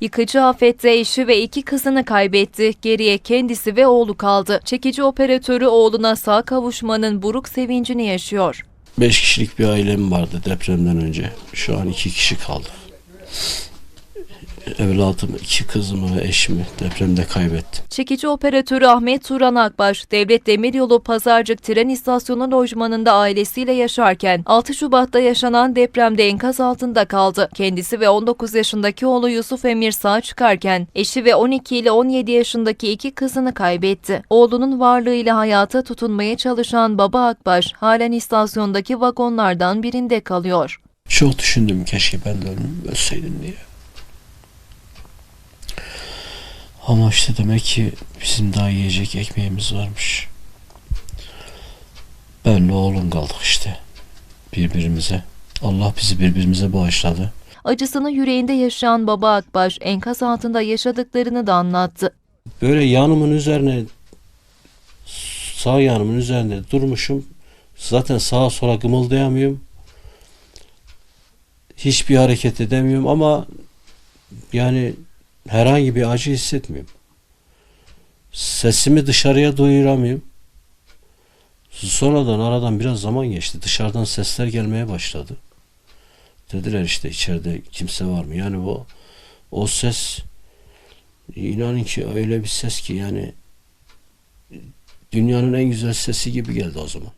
Yıkıcı afette eşi ve iki kızını kaybetti. Geriye kendisi ve oğlu kaldı. Çekici operatörü oğluna sağ kavuşmanın buruk sevincini yaşıyor. Beş kişilik bir ailem vardı depremden önce. Şu an iki kişi kaldı. Evlatımı, iki kızımı ve eşimi depremde kaybettim. Çekici operatörü Ahmet Turan Akbaş, Devlet Demiryolu Pazarcık Tren İstasyonu lojmanında ailesiyle yaşarken 6 Şubat'ta yaşanan depremde enkaz altında kaldı. Kendisi ve 19 yaşındaki oğlu Yusuf Emir sağ çıkarken eşi ve 12 ile 17 yaşındaki iki kızını kaybetti. Oğlunun varlığıyla hayata tutunmaya çalışan baba Akbaş halen istasyondaki vagonlardan birinde kalıyor. Çok düşündüm keşke ben de ölseydim diye. Ama işte demek ki bizim daha yiyecek ekmeğimiz varmış. Benle oğlum kaldık işte birbirimize. Allah bizi birbirimize bağışladı. Acısını yüreğinde yaşayan baba Akbaş enkaz altında yaşadıklarını da anlattı. Böyle yanımın üzerine sağ yanımın üzerinde durmuşum. Zaten sağa sola gımıldayamıyorum. Hiçbir hareket edemiyorum ama yani herhangi bir acı hissetmiyorum. Sesimi dışarıya duyuramıyorum. Sonradan aradan biraz zaman geçti. Dışarıdan sesler gelmeye başladı. Dediler işte içeride kimse var mı? Yani bu o ses İnanın ki öyle bir ses ki yani dünyanın en güzel sesi gibi geldi o zaman.